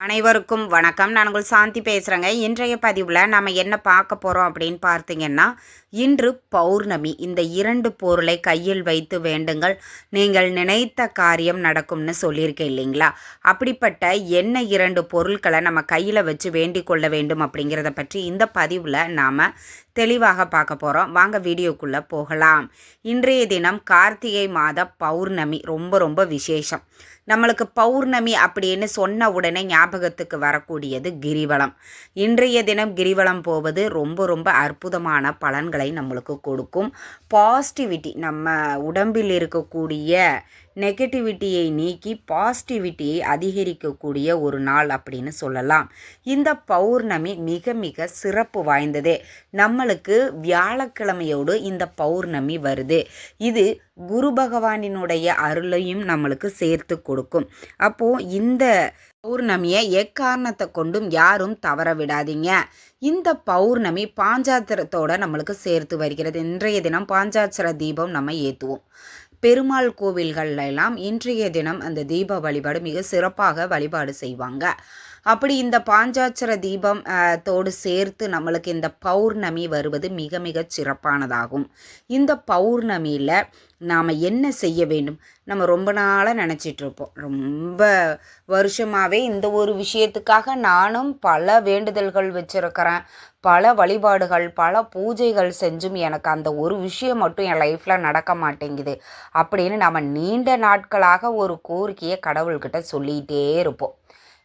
அனைவருக்கும் வணக்கம். நான் உங்கள் சாந்தி பேசுகிறேங்க இன்றைய பதிவில் நம்ம என்ன பார்க்க போகிறோம் அப்படின்னு பார்த்தீங்கன்னா இன்று பௌர்ணமி. இந்த இரண்டு பொருளை கையில் வைத்து வேண்டுங்கள். நீங்கள் நினைத்த காரியம் நடக்கும்னு சொல்லியிருக்கேன் இல்லைங்களா? அப்படிப்பட்ட என்ன இரண்டு பொருட்களை நம்ம கையில் வச்சு வேண்டிக் கொள்ள வேண்டும் அப்படிங்கிறத பற்றி இந்த பதிவில் நாம் தெளிவாக பார்க்க போகிறோம் வாங்க வீடியோக்குள்ளே போகலாம். இன்றைய தினம் கார்த்திகை மாத பௌர்ணமி. ரொம்ப ரொம்ப விசேஷம். நம்மளுக்கு பௌர்ணமி அப்படின்னு சொன்ன உடனே ஞாபகத்துக்கு வரக்கூடியது கிரிவலம். இன்றைய தினம் கிரிவலம் போவது ரொம்ப ரொம்ப அற்புதமான பலன்களை நம்மளுக்கு கொடுக்கும். பாசிட்டிவிட்டி நம்ம உடம்பில் இருக்கக்கூடிய நெகட்டிவிட்டியை நீக்கி பாசிட்டிவிட்டியை அதிகரிக்கக்கூடிய ஒரு நாள் அப்படின்னு சொல்லலாம். இந்த பௌர்ணமி மிக மிக சிறப்பு வாய்ந்ததே. நம்மளுக்கு வியாழக்கிழமையோடு இந்த பௌர்ணமி வருது. இது குரு பகவானினுடைய அருளையும் நம்மளுக்கு சேர்த்து கொடுக்கும். அப்போது இந்த பௌர்ணமியை எக்காரணத்தை கொண்டும் யாரும் தவற விடாதீங்க. இந்த பௌர்ணமி பாஞ்சாத்திரத்தோட நம்மளுக்கு சேர்த்து வருகிறது. இன்றைய தினம் பாஞ்சாத்திர தீபம் நம்ம ஏற்றுவோம் பெருமாள் கோவில்கள்ல எல்லாம் இன்றைய தினம் அந்த தீப வழிபாடு மிக சிறப்பாக வழிபாடு செய்வாங்க. அப்படி இந்த பாஞ்சாட்சர தீபம் தோடு சேர்த்து நம்மளுக்கு இந்த பௌர்ணமி வருவது மிக மிக சிறப்பானதாகும். இந்த பௌர்ணமியில் நாம் என்ன செய்ய வேண்டும்? நம்ம ரொம்ப நாளாக நினச்சிட்ருப்போம் ரொம்ப வருஷமாகவே இந்த ஒரு விஷயத்துக்காக நானும் பல வேண்டுதல்கள் வச்சுருக்கிறேன். பல வழிபாடுகள் பல பூஜைகள் செஞ்சும் எனக்கு அந்த ஒரு விஷயம் மட்டும் என் லைஃப்பில் நடக்க மாட்டேங்குது அப்படின்னு நம்ம நீண்ட நாட்களாக ஒரு கோரிக்கையை கடவுள்கிட்ட சொல்லிகிட்டே இருப்போம்.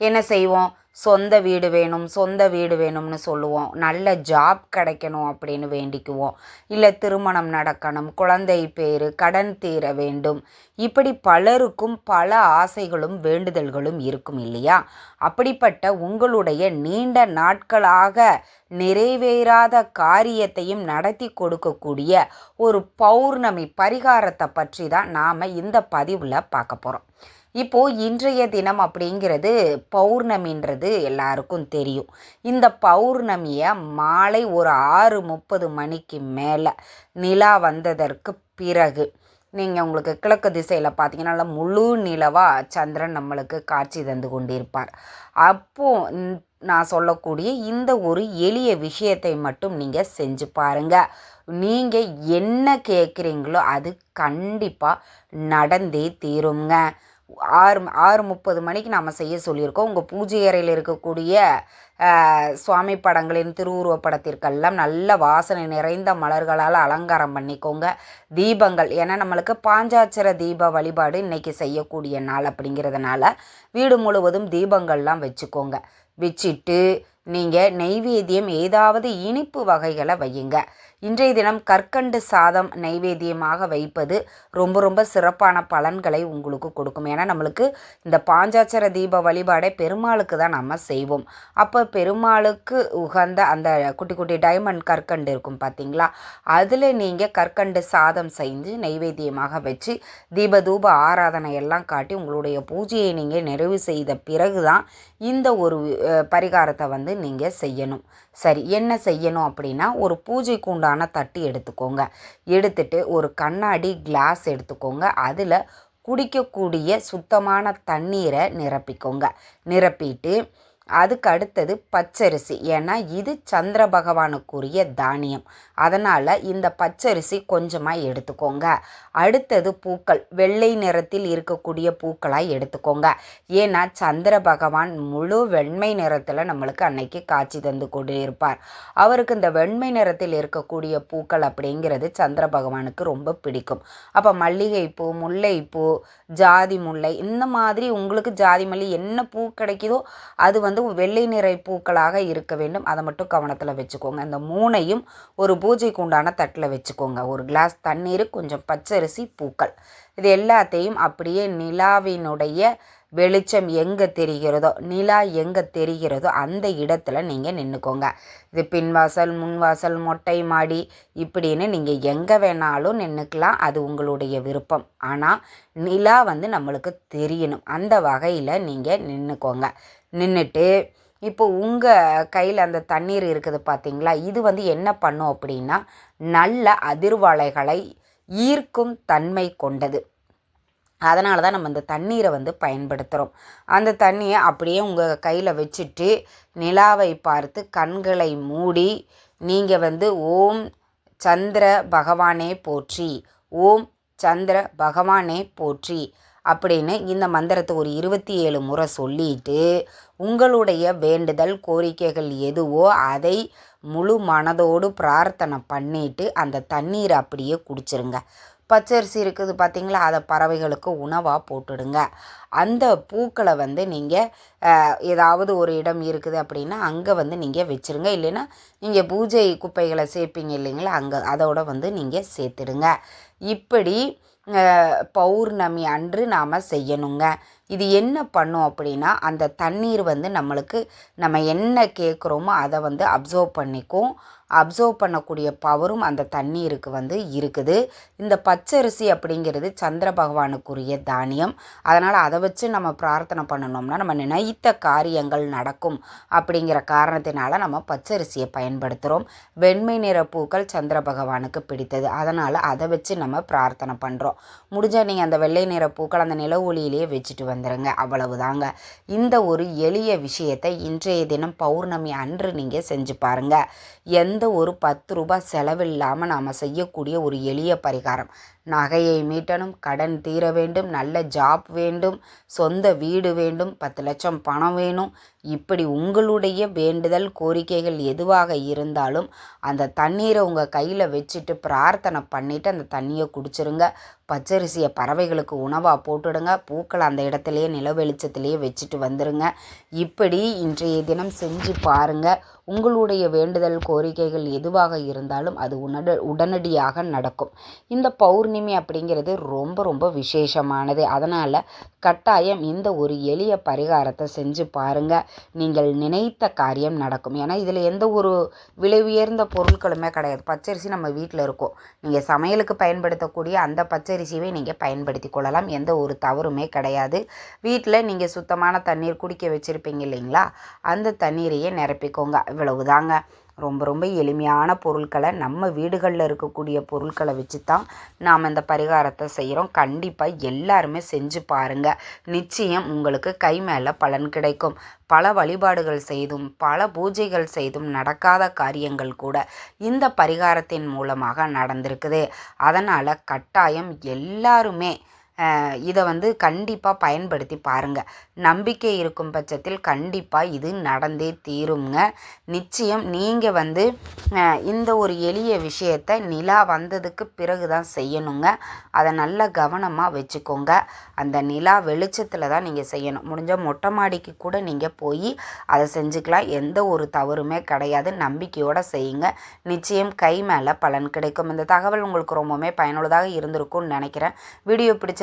என்ன செய்வோம்? சொந்த வீடு வேணும் சொந்த வீடு வேணும்னு சொல்லுவோம். நல்ல ஜாப் கிடைக்கணும் அப்படின்னு வேண்டிக்குவோம். இல்லை திருமணம் நடக்கணும் குழந்தை பேர் கடன் தீர வேண்டும். இப்படி பலருக்கும் பல ஆசைகளும் வேண்டுதல்களும் இருக்கும் இல்லையா? அப்படிப்பட்ட உங்களுடைய நீண்ட நாட்களாக நிறைவேறாத காரியத்தையும் நடத்தி கொடுக்கக்கூடிய ஒரு பௌர்ணமி பரிகாரத்தை பற்றி தான் நாம் இந்த பதிவில் பார்க்க போகிறோம் இப்போது இன்றைய தினம் அப்படிங்கிறது பௌர்ணமின்றது எல்லாருக்கும் தெரியும். இந்த பௌர்ணமியை மாலை ஒரு ஆறு முப்பது மணிக்கு மேலே நிலா வந்ததற்கு பிறகு நீங்கள் உங்களுக்கு கிழக்கு திசையில் பார்த்தீங்கன்னா நல்லா முழு நிலவாக சந்திரன் நம்மளுக்கு காட்சி தந்து கொண்டிருப்பார். அப்போது நான் சொல்லக்கூடிய இந்த ஒரு எளிய விஷயத்தை மட்டும் நீங்கள் செஞ்சு பாருங்கள் நீங்கள் என்ன கேட்குறீங்களோ அது கண்டிப்பாக நடந்தே தீருங்க. ஆறு ஆறு முப்பது மணிக்கு நாம் செய்ய சொல்லியிருக்கோம். உங்கள் பூஜை அறையில் இருக்கக்கூடிய சுவாமி படங்களின் திருவுருவ படத்திற்கெல்லாம் நல்ல வாசனை நிறைந்த மலர்களால் அலங்காரம் பண்ணிக்கோங்க. தீபங்கள் ஏன்னா நம்மளுக்கு பாஞ்சாட்சர தீப வழிபாடு இன்றைக்கி செய்யக்கூடிய நாள் அப்படிங்கிறதுனால வீடு முழுவதும் தீபங்கள்லாம் வச்சுக்கோங்க. வச்சுட்டு நீங்கள் நெய்வேத்தியம் ஏதாவது இனிப்பு வகைகளை வையுங்க. இன்றைய தினம் கற்கண்டு சாதம் நைவேத்தியமாக வைப்பது ரொம்ப ரொம்ப சிறப்பான பலன்களை உங்களுக்கு கொடுக்கும். ஏன்னா நம்மளுக்கு இந்த பாஞ்சாச்சர தீப வழிபாடை பெருமாளுக்கு தான் நம்ம செய்வோம். அப்போ பெருமாளுக்கு உகந்த அந்த குட்டி குட்டி டைமண்ட் கற்கண்டு இருக்கும் பார்த்தீங்களா அதில் நீங்கள் கற்கண்டு சாதம் செஞ்சு நைவேத்தியமாக வச்சு தீப தூப ஆராதனை எல்லாம் காட்டி உங்களுடைய பூஜையை நீங்கள் நிறைவு செய்த பிறகு தான் இந்த ஒரு பரிகாரத்தை வந்து நீங்கள் செய்யணும். சரி என்ன செய்யணும் அப்படின்னா ஒரு பூஜைக்கு உண்டான தட்டு எடுத்துக்கோங்க. எடுத்துட்டு ஒரு கண்ணாடி கிளாஸ் எடுத்துக்கோங்க. அதில் குடிக்கக்கூடிய சுத்தமான தண்ணீரை நிரப்பிக்கோங்க. நிரப்பிட்டு அதுக்கு அடுத்தது பச்சரிசி. ஏன்னா இது சந்திர பகவானுக்குரிய தானியம். அதனால் இந்த பச்சரிசி கொஞ்சமாக எடுத்துக்கோங்க. அடுத்தது பூக்கள். வெள்ளை நிறத்தில் இருக்கக்கூடிய பூக்களாக எடுத்துக்கோங்க. ஏன்னா சந்திர பகவான் முழு வெண்மை நிறத்தில் நம்மளுக்கு அன்னைக்கு காட்சி தந்து கொண்டு இருப்பார் அவருக்கு இந்த வெண்மை நிறத்தில் இருக்கக்கூடிய பூக்கள் அப்படிங்கிறது சந்திர பகவானுக்கு ரொம்ப பிடிக்கும். அப்போ மல்லிகைப்பூ முல்லைப்பூ ஜாதி முல்லை இந்த மாதிரி உங்களுக்கு ஜாதி மல்லி என்ன பூ கிடைக்குதோ அது வந்து வெள்ளை நிறை பூக்களாக இருக்க வேண்டும். அதை மட்டும் கவனத்தில் வச்சுக்கோங்க. இந்த மூணையும் ஒரு பூஜைக்கு உண்டான தட்டில் வச்சுக்கோங்க. ஒரு கிளாஸ் தண்ணீர் கொஞ்சம் பச்சரிசி பூக்கள். இது எல்லாத்தையும் அப்படியே நிலாவினுடைய வெளிச்சம் எங்கே தெரிகிறதோ நிலா எங்கே தெரிகிறதோ அந்த இடத்துல நீங்கள் நின்றுக்கோங்க இது பின்வாசல் முன்வாசல் மொட்டை மாடி இப்படின்னு நீங்கள் எங்கே வேணாலும் நின்றுக்கலாம் அது உங்களுடைய விருப்பம். ஆனால் நிலா வந்து நம்மளுக்கு தெரியணும். அந்த வகையில் நீங்கள் நின்றுக்கோங்க நின்றுட்டு இப்போ உங்கள் கையில் அந்த தண்ணீர் இருக்குது பார்த்தீங்களா இது வந்து என்ன பண்ணும் அப்படின்னா நல்ல அதிர்வலைகளை ஈர்க்கும் தன்மை கொண்டது. அதனால தான் நம்ம இந்த தண்ணீரை வந்து பயன்படுத்துகிறோம் அந்த தண்ணியை அப்படியே உங்கள் கையில் வச்சுட்டு நிலாவை பார்த்து கண்களை மூடி நீங்கள் வந்து ஓம் சந்திர பகவானே போற்றி ஓம் சந்திர பகவானே போற்றி அப்படின்னு இந்த மந்திரத்தை ஒரு இருபத்தி ஏழு முறை சொல்லிட்டு உங்களுடைய வேண்டுதல் கோரிக்கைகள் எதுவோ அதை முழு மனதோடு பிரார்த்தனை பண்ணிட்டு அந்த தண்ணீரை அப்படியே குடிச்சிருங்க. பச்சரிசி இருக்குது பார்த்தீங்களா? அதை பறவைகளுக்கு உணவாக போட்டுடுங்க. அந்த பூக்களை வந்து நீங்கள் ஏதாவது ஒரு இடம் இருக்குது அப்படின்னா அங்கே வந்து நீங்கள் வச்சுருங்க. இல்லைன்னா நீங்கள் பூஜை குப்பைகளை சேர்ப்பீங்க இல்லைங்களா அங்கே அதோட வந்து நீங்கள் சேர்த்துடுங்க. இப்படி பௌர்ணமி அன்று நாம் செய்யணுங்க. இது என்ன பண்ணும் அப்படின்னா அந்த தண்ணீர் வந்து நம்மளுக்கு நம்ம என்ன கேட்குறோமோ அதை வந்து அப்சர்வ் பண்ணிக்கும். அப்சர்வ் பண்ணக்கூடிய பவரும் அந்த தண்ணீருக்கு வந்து இருக்குது. இந்த பச்சரிசி அப்படிங்கிறது சந்திர பகவானுக்குரிய தானியம். அதனால் அதை வச்சு நம்ம பிரார்த்தனை பண்ணணும்னா நம்ம நினைத்த காரியங்கள் நடக்கும் அப்படிங்கிற காரணத்தினால நம்ம பச்சரிசியை பயன்படுத்துகிறோம் வெண்மை நிற பூக்கள் சந்திர பகவானுக்கு பிடித்தது. அதனால் அதை வச்சு நம்ம பிரார்த்தனை பண்ணுறோம் முடிஞ்சால் நீங்கள் அந்த வெள்ளை நிற பூக்கள் அந்த நில ஒளியிலேயே வச்சுட்டு வந்துடுங்க அவ்வளவுதாங்க. இந்த ஒரு எளிய விஷயத்தை இன்றைய தினம் பௌர்ணமி அன்று நீங்கள் செஞ்சு பாருங்கள் எந்த ஒரு பத்து ரூபாய் செலவில்லாமல் நாம் செய்யக்கூடிய ஒரு எளிய பரிகாரம். நகையை மீட்டணும் கடன் தீர வேண்டும் நல்ல ஜாப் வேண்டும் சொந்த வீடு வேண்டும் பத்து லட்சம் பணம் வேணும் இப்படி உங்களுடைய வேண்டுதல் கோரிக்கைகள் எதுவாக இருந்தாலும் அந்த தண்ணீரை உங்கள் கையில் வச்சுட்டு பிரார்த்தனை பண்ணிவிட்டு அந்த தண்ணியை குடிச்சிருங்க. பச்சரிசியை பறவைகளுக்கு உணவாக போட்டுடுங்க. பூக்களை அந்த இடத்துலையே நில வெளிச்சத்துலேயே வச்சுட்டு வந்துடுங்க இப்படி இன்றைய தினம் செஞ்சு பாருங்கள் உங்களுடைய வேண்டுதல் கோரிக்கைகள் எதுவாக இருந்தாலும் அது உடனடி உடனடியாக நடக்கும். இந்த பௌர்ணமி அப்படிங்கிறது ரொம்ப ரொம்ப விசேஷமானது. அதனால் கட்டாயம் இந்த ஒரு எளிய பரிகாரத்தை செஞ்சு பாருங்கள் நீங்கள் நினைத்த காரியம் நடக்கும். ஏன்னா இதில் எந்த ஒரு விலை உயர்ந்த பொருட்களுமே கிடையாது. பச்சரிசி நம்ம வீட்டில் இருக்கும். நீங்கள் சமையலுக்கு பயன்படுத்தக்கூடிய அந்த பச்சரிசியை நீங்கள் பயன்படுத்தி கொள்ளலாம். எந்த ஒரு தவறுமே கிடையாது. வீட்டில் நீங்கள் சுத்தமான தண்ணீர் குடிக்க வச்சுருப்பீங்க இல்லைங்களா? அந்த தண்ணீரையே நிரப்பிக்கோங்க. இவ்வளவு தாங்க ரொம்ப ரொம்ப எளிமையான பொருட்களை நம்ம வீடுகளில் இருக்கக்கூடிய பொருட்களை வச்சு தான் நாம் இந்த பரிகாரத்தை செய்கிறோம். கண்டிப்பாக எல்லாருமே செஞ்சு பாருங்கள் நிச்சயம் உங்களுக்கு கை மேலே பலன் கிடைக்கும். பல வழிபாடுகள் செய்தும் பல பூஜைகள் செய்தும் நடக்காத காரியங்கள் கூட இந்த பரிகாரத்தின் மூலமாக நடந்திருக்குது. அதனால் கட்டாயம் எல்லாருமே இதை வந்து கண்டிப்பாக பயன்படுத்தி பாருங்கள் நம்பிக்கை இருக்கும் பட்சத்தில் கண்டிப்பாக இது நடந்தே தீருங்க நிச்சயம் நீங்கள் வந்து இந்த ஒரு எளிய விஷயத்தை நிலா வந்ததுக்கு பிறகு தான் செய்யணுங்க. அதை நல்ல கவனமாக வச்சுக்கோங்க. அந்த நிலா வெளிச்சத்தில் தான் நீங்கள் செய்யணும். முடிஞ்சால் மொட்டை மாடிக்கு கூட நீங்கள் போய் அதை செஞ்சுக்கலாம். எந்த ஒரு தவறுமே கிடையாது. நம்பிக்கையோடு செய்யுங்க. நிச்சயம் கை மேலே பலன் கிடைக்கும். இந்த தகவல் உங்களுக்கு ரொம்பவுமே பயனுள்ளதாக இருந்திருக்கும்னு நினைக்கிறேன். வீடியோ பிடிச்ச